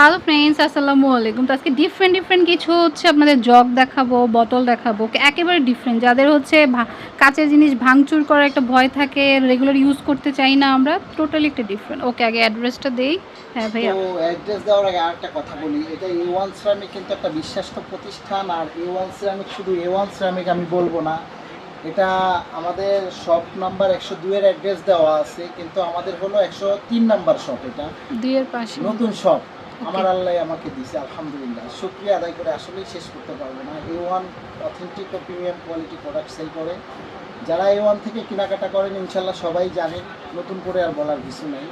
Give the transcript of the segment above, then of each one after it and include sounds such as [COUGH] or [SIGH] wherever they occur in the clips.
Hello friends আসসালামু আলাইকুম। তো আজকে ডিফারেন্ট ডিফারেন্ট কিছু হচ্ছে আপনাদের জগ দেখাবো বোতল দেখাবো একেবারে ডিফারেন্ট যাদের হচ্ছে কাঁচের জিনিস ভাঙচুর করার একটা ভয় থাকে রেগুলার ইউজ করতে চাই না আমরা টোটালি একটা ডিফারেন্ট ওকে আগে অ্যাড্রেসটা দেই। হ্যাঁ ভাইয়া। তো অ্যাড্রেস দেওয়ার আগে আরেকটা কথা বলি। এটা এ ওয়ান সিরামিক কিন্তু একটা বিশ্বাস্ত প্রতিষ্ঠান আর এ ওয়ান সিরামিক শুধু এ ওয়ান সিরামিক আমি বলব না। এটা আমাদের শপ নাম্বার একশো দুইয়ের অ্যাড্রেস দেওয়া আছে কিন্তু আমাদের হলো একশো তিন নাম্বার শপ এটা। দুইয়ের পাশে। নতুন শপ আমার আল্লাহ আমাকে দিছে আলহামদুলিল্লাহ। শুক্রিয়া আদায় করে আসলেই শেষ করতে পারব না। এ ওয়ান অথেন্টিক ও প্রিমিয়াম কোয়ালিটি প্রোডাক্ট সেল করে। যারা এ ওয়ান থেকে কেনাকাটা করেন ইনশাল্লাহ সবাই জানেন নতুন করে আর বলার কিছু নেই।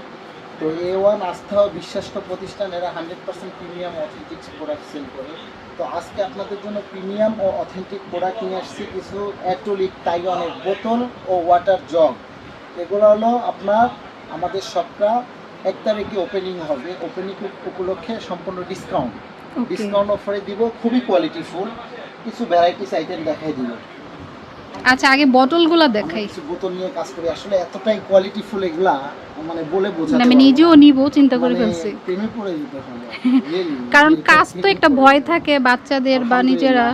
তো এ ওয়ান আস্থা ও বিশ্বাস্ত প্রতিষ্ঠান, এরা hundred percent premium authentic product sale করে। তো আজকে আপনাদের জন্য প্রিমিয়াম ও অথেন্টিক প্রোডাক্ট নিয়ে আসছি কিছু অ্যাটোলিক তাইওয়ানের বোতল ও ওয়াটার জগ এগুলো হলো আপনার, আমাদের শপটা এক তারিখে ওপেনিং হবে। ওপেনিং উপলক্ষে সম্পূর্ণ ডিসকাউন্ট ডিসকাউন্ট অফারে দিব খুবই কোয়ালিটি ফুল। কিছু ভ্যারাইটিস আইটেম দেখাই দিব। আচ্ছা আগে বোতলগুলো আমরা দেখাই। কিছু বোতল নিয়ে কাজ করি। আসলে এতটাই কোয়ালিটি ফুল এগুলা মানে বলে বোঝাতে আমি নিজেও নিব চিন্তা করে মানে ফেলছি। প্রেমে পড়ে যেতে হবে। [LAUGHS] কারণ কাজ তো একটা ভয় থাকে বাচ্চাদের বা নিজেরা।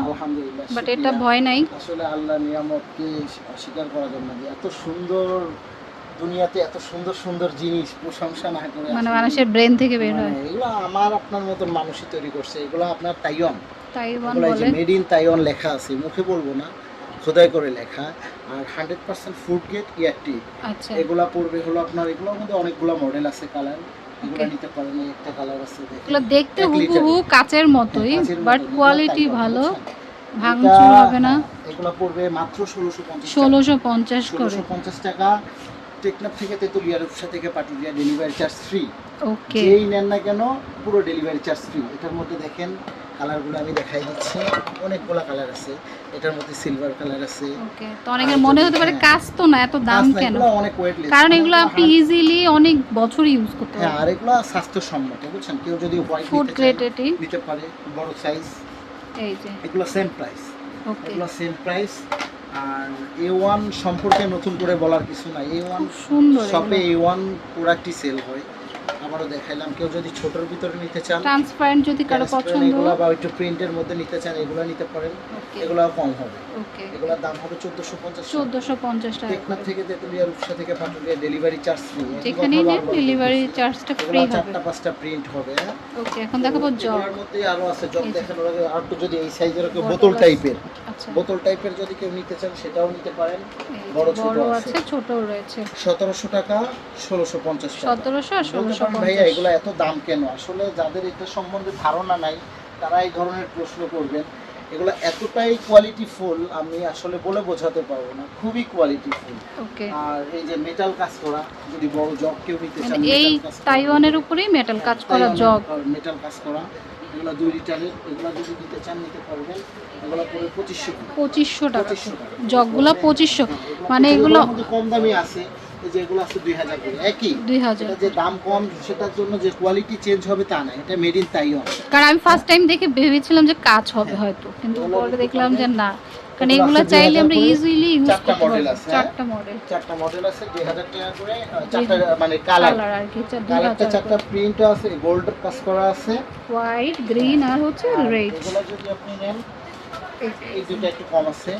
বাট এটা ভয় নাই। আসলে আল্লাহ নিয়ামতকে অস্বীকার করা যাবে না যে এত সুন্দর দুনিয়াতে এত সুন্দর সুন্দর জিনিস প্রশংসা না করে মানে মানুষের ব্রেন থেকে বের হয়। মানে এগুলো আমার আপনার মতন মানুষই তৈরি করছে। এগুলো আপনার তাইওয়ান। তাইওয়ান বলে। মেড ইন তাইওয়ান লেখা আছে মুখে বলব না খোদাই করে লেখা। আর হান্ড্রেড পার্সেন্ট ফুড গেট ইয়ারটি আচ্ছা। এগুলা পড়বে হলো আপনার এগুলোর মধ্যে অনেকগুলো মডেল আছে কালার এগুলো নিতে পারেন একটা কালার আছে এগুলো দেখতে। হুবহু কাচের মতোই বাট কোয়ালিটি তাইওয়ান, ভালো? ভাঙচুর হবে না। এগুলো পড়বে মাত্র ষোলোশো পঞ্চাশ ষোলোশো পঞ্চাশ করে। পঞ্চাশ টাকা। টেকনাফ থেকে তেতুলিয়া রূপসা থেকে Patulia delivery charge free okay যেই নেন না কেন পুরো ডেলিভারি চার্জ ফ্রি এটার মধ্যে দেখেন কালারগুলো আমি দেখাই দিচ্ছি। অনেকগুলো কালার আছে। এটার মধ্যে সিলভার কালার আছে। ওকে তো অনেকের মনে হতে পারে হ্যাঁ। কাজ তো না এত দাম কেন? অনেক ওয়েটলেস কারণ এগুলো আপনি ইজিলি অনেক বছর ইউজ করতে হ্যাঁ পারবেন। আর এগুলো স্বাস্থ্যসম্মত বুঝছেন? কেউ যদি হোয়াইট ফুড নিতে চায়, গ্রেড এটি। নিতে পারে বড় সাইজ এই যে। এগুলো সেম প্রাইস ওকে এগুলো সেম প্রাইস আর এ ওয়ান সম্পর্কে নতুন করে বলার কিছু নাই। এ ওয়ান সুন্দর শপে এ ওয়ান প্রোডাক্টই সেল হয়। আবারও দেখাইলাম কেউ যদি ছোটোর ভিতরে নিতে চান ট্রান্সপারেন্ট যদি কারও পছন্দ। এগুলো বা একটু প্রিন্টের মধ্যে নিতে চান এগুলো নিতে পারেন এগুলো কম হবে। ওকে এগুলোর দাম হবে চোদ্দোশো পঞ্চাশ চোদ্দোশো পঞ্চাশ টাকা টেকনাফ করে। থেকে তেতুলিয়া রূপসা থেকে পাটুলিয়া ডেলিভারি চার্জ ফ্রি যেখানেই নেন ডেলিভারি চার্জটা ফ্রি হবে। চারটা পাঁচটা প্রিন্ট হবে। ওকে এখন দেখাবো জগ। এগুলোর মধ্যে আরও আছে যে। দেখানোর আগে আর একটু যদি এই সাইজের কেউ বোতল টাইপের আচ্ছা। বোতল টাইপের যদি কেউ নিতে চান সেটাও নিতে পারেন। বড় ছোট আছে। ছোটও রয়েছে। সতেরোশো টাকা ষোলোশো পঞ্চাশ টাকা। সতেরোশো আর বলতে ষোলোশো পারেন ভাইয়া এগুলো এত দাম কেন? আসলে যাদের এটা সম্বন্ধে ধারণা নাই তারা এই ধরনের প্রশ্ন করবেন। এগুলো এতটাই কোয়ালিটি ফুল আমি আসলে বলে বোঝাতে পারব না। খুবই কোয়ালিটি ফুল। আর এই যে মেটাল কাজ করা যদি বড় জগ কেউ নিতে চান মানে এই তাইওয়ানের উপরেই মেটাল কাজ করা জগ মেটাল কাজ করা এগুলো দুই লিটারের এগুলো যদি নিতে চান নিতে পারবেন। এগুলো পড়ে পঁচিশশো পঁচিশশো টাকা। জগগুলো পঁচিশশো। হ্যাঁ, মানে এগুলো কম দামি আছে। এই যে এগুলো আছে দুই হাজার করে একই? দুই হাজার। যে দাম কম সেটার জন্য যে কোয়ালিটি চেঞ্জ হবে তা না এটা মেড ইন তাইওয়ান কারণ আমি ফার্স্ট টাইম দেখে ভেবেছিলাম যে কাজ হবে হয়তো কিন্তু পরে দেখলাম যে না কারণ এগুলো চাইলে আমরা ইজিলি ইউজ চারটা করতে model আছে, হ্যাঁ? চারটা মডেল চারটা মডেল আছে দুই হাজার টাকা করে চারটা মানে কালার কালার আর কি চার- দুই কালারটা হাজার চারটা প্রিন্ট আছে গোল্ড কাজ করা আছে। হোয়াইট গ্রিন আর হচ্ছে রেড এগুলো যদি আপনি নেন এই দুটো একটু কম আছে।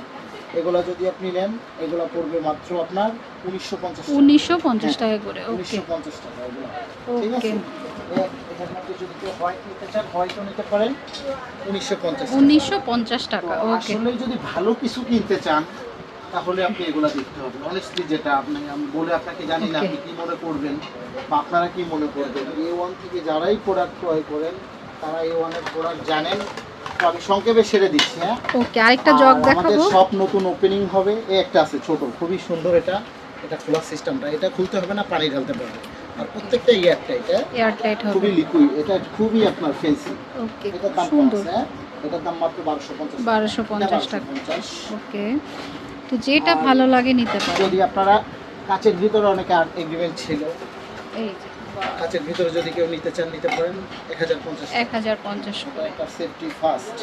এগুলো যদি আপনি নেন এগুলো পড়বে মাত্র আপনার উনিশশো পঞ্চাশ উনিশশো পঞ্চাশ টাকা করে ওকে। উনিশশো পঞ্চাশ টাকা এগুলো। ঠিক আছে? এটার মধ্যে যদি কেউ হোয়াইট নিতে চান হোয়াইটও নিতে পারেন। উনিশশো পঞ্চাশ উনিশশো পঞ্চাশ টাকা আসলে যদি ভালো কিছু কিনতে চান তাহলে আপনি এগুলা দেখতে হবে। অনেস্টলি যেটা আপনি আমি বলে আপনাকে জানি না আপনি কি মনে করবেন বা আপনারা কি মনে করবেন। এ ওয়ান থেকে যারাই প্রোডাক্ট ক্রয় করেন তারা এ ওয়ানের প্রোডাক্ট জানেন। তো আমি সংক্ষেপে সেরে দিচ্ছি হ্যাঁ? ওকে আরেকটা আর জগ আমাদের সব নতুন ওপেনিং হবে। এই একটা আছে ছোট খুবই সুন্দর এটা। এটা খোলার সিস্টেমটা এটা খুলতে হবে না পানি ঢালতে পারবে আর প্রত্যেকটা ইয়ারটা এটা এয়ার টাইট হবে। খুবই লিকুইড এটা খুবই আপনার ফেন্সি ওকে এটার দাম সুন্দর। হ্যাঁ? এটার দাম মাত্র বারোশো পঞ্চাশ বারোশো পঞ্চাশ টাকা। পঞ্চাশ। ওকে তো যেটা ভালো লাগে নিতে পারেন। যদি আপনারা কাচের ভিতরে অনেক এগ্রিমেন্ট ছিল এই যে। কাচের ভিতরে যদি কেউ নিতে চান নিতে পারেন। এক হাজার পঞ্চাশ এক হাজার পঞ্চাশ সেফটি ফার্স্ট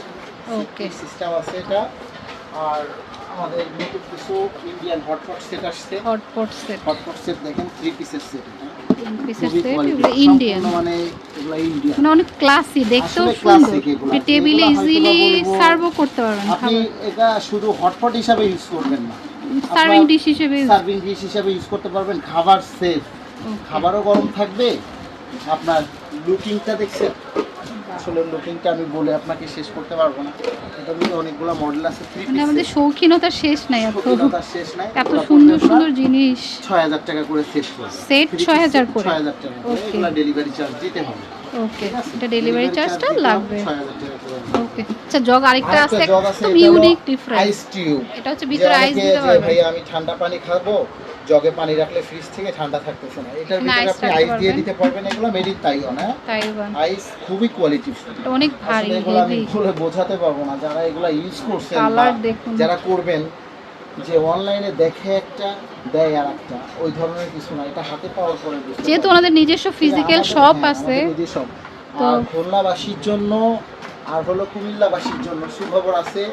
ওকে সিস্টেম আছে এটা। আর আমাদের নতুন কিছু ইন্ডিয়ান হটপট সেট আসছে। হটপট সেট হটপট সেট দেখেন থ্রি পিসের সেট ইন্ডিয়ান মানে ইন্ডিয়ান অনেক ক্লাসি দেখতেও সুন্দর। টেবিলে ইজিলি করতে পারবেন আপনি এটা শুধু হটপট হিসাবে ইউজ করবেন না। সার্ভিং ডিশ হিসেবে সার্ভিং ডিশ হিসাবে ইউজ করতে পারবেন খাবার সেফ খাবারও গরম থাকবে। আপনার লুকিংটা দেখছেন? আসলে লুকিংটা আমি বলে আপনাকে শেষ করতে পারব না। এটা মধ্যে অনেকগুলো মডেল আছে থ্রি মানে আমাদের শৌখিনতা শেষ নাই এত শেষ নাই। এত সুন্দর সুন্দর জিনিস। ছয় হাজার টাকা করে সেট করে Set 6,000 করে? ছয় হাজার টাকা এগুলো ডেলিভারি চার্জ দিতে হবে। ওকে এটা ডেলিভারি চার্জটা charge দিতে লাগবে। 6,000 টাকা করে। ওকে আচ্ছা জগ আরেকটা আছে আরেকটা একদম ইউনিক ডিফারেন্ট আইস টিউব এটা হচ্ছে ভিতরে আইস দিতে ভাই আমি ঠান্ডা পানি খাব জগে পানি রাখলে ফ্রিজ থেকে ঠান্ডা থাকতেছে না। এটার ভিতরে আপনি আইস দিয়ে দিতে পারবেন এগুলো মেড ইন তাইওয়ান হ্যাঁ? তাইওয়ান আইস খুবই কোয়ালিটি অনেক ভারী এগুলো আমি বলে বোঝাতে পারব না যারা এগুলো ইউজ করছেন কালার দেখুন। যারা করবেন যে অনলাইনে দেখে একটা দেয় আর একটা ওই ধরনের কিছু না এটা হাতে পাওয়ার পরে যেহেতু। ওনাদের নিজস্ব ফিজিক্যাল শপ আছে। তো- খুলনাবাসীর জন্য আর হলো কুমিল্লাবাসীর জন্য সুখবর আছে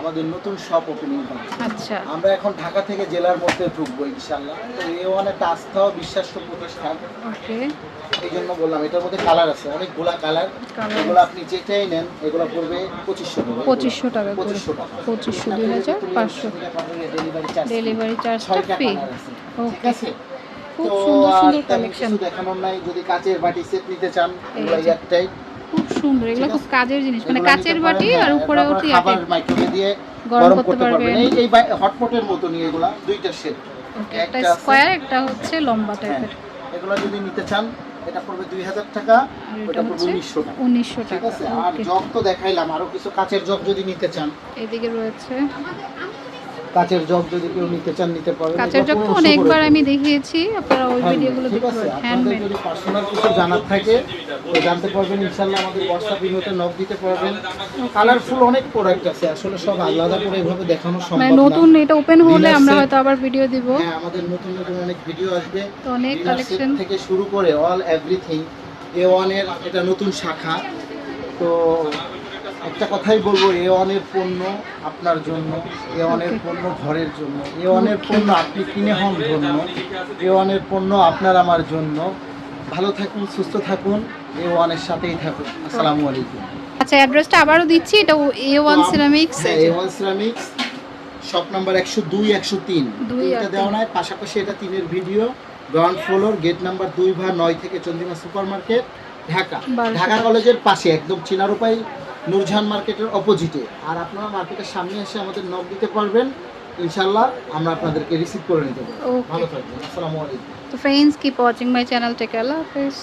আমাদের নতুন শপ ওপেনিং হবে। আচ্ছা। আমরা এখন ঢাকা থেকে জেলার মধ্যে ঢুকবো ইনশাল্লাহ তো এ একটা আস্থা ও বিশ্বাস্য প্রতিষ্ঠান এই জন্য বললাম এটার মধ্যে কালার আছে অনেকগুলা কালার এগুলো আপনি যেটাই নেন এগুলো পড়বে পঁচিশশো টাকা। পঁচিশশো টাকা পঁচিশশো টাকা। পঁচিশশো দুই হাজার পাঁচশো। ডেলিভারি চার্জ ডেলিভারি ফ্রি আছে। ঠিক ওকে আছে? খুব সুন্দর সুন্দর কালেকশন দেখানোর নাই। যদি কাচের বাটি সেট নিতে চান এগুলো একটাই। সুন্দর এগুলো খুব কাজের জিনিস মানে কাচের বাটি আর হ্যাঁ, উপরে ওটি খাবার মাইক্রোওয়েভে দিয়ে গরম করতে পারবেন। এই এই হটপটের মতো নিয়ে এগুলা দুইটা সেট একটা। স্কোয়ার একটা হচ্ছে লম্বা হ্যাঁ টাইপের এগুলো যদি নিতে চান এটা পড়বে দুই হাজার টাকা এটা ওটা পড়বে হচ্ছে উনিশশো টাকা। উনিশশো ঠিক টাকা। আছে? আর জগ তো দেখাইলাম আরও কিছু কাচের জগ যদি নিতে চান। এদিকে রয়েছে কাচের জগ যদি কেউ নিতে চান নিতে পারবেন কাচের জগ তো অনেকবার আমি দেখিয়েছি আপনারা ওই ভিডিওগুলো দেখতে পারেন। হ্যান্ডমেড যদি পার্সোনাল কিছু জানার থাকে তো জানতে পারবেন ইনশাল্লাহ আমাদের হোয়াটসঅ্যাপ ইমেতে নক দিতে পারবেন। কালারফুল অনেক প্রোডাক্ট আছে আসলে সব আলাদা করে এভাবে দেখানো মানে সম্ভব নতুন এটা ওপেন হলে আমরা হয়তো আবার ভিডিও দিব। হ্যাঁ আমাদের নতুন নতুন অনেক ভিডিও আসবে। তো অনেক কালেকশন থেকে শুরু করে অল এভরিথিং এ ওয়ানের এটা নতুন শাখা। তো একটা কথাই বলব এ ওয়ানের পণ্য আপনার জন্য এ Okay. পণ্য ঘরের জন্য এ ওয়ানের পণ্য আপনি কিনে হন ধন্য এ ওয়ানের পণ্য আপনার আমার জন্য। ভালো থাকুন সুস্থ থাকুন এ ওয়ানের সাথেই থাকুন। আসসালামু আলাইকুম। আচ্ছা অ্যাড্রেসটা আবারও দিচ্ছি এটা A one ceramics A. One ceramics shop number একশো দুই একশো তিন। দুই আর এটা দেওয়া নাই পাশাপাশি এটা তিনের video ground floor gate number দুই ভার নয় থেকে চন্দ্রিমা সুপার মার্কেট ঢাকা ঢাকা কলেজের পাশে একদম চিনার উপায়। নূরজাহান মার্কেটের অপোজিটে আর আপনারা মার্কেটের সামনে এসে আমাদের নক দিতে পারবেন। ইনশাল্লাহ আমরা আপনাদেরকে রিসিভ করে নিতে পারব. ভালো থাকবেন। আসসালামু আলাইকুম। তো friends keep watching my channel take আল্লাহ হাফেজ।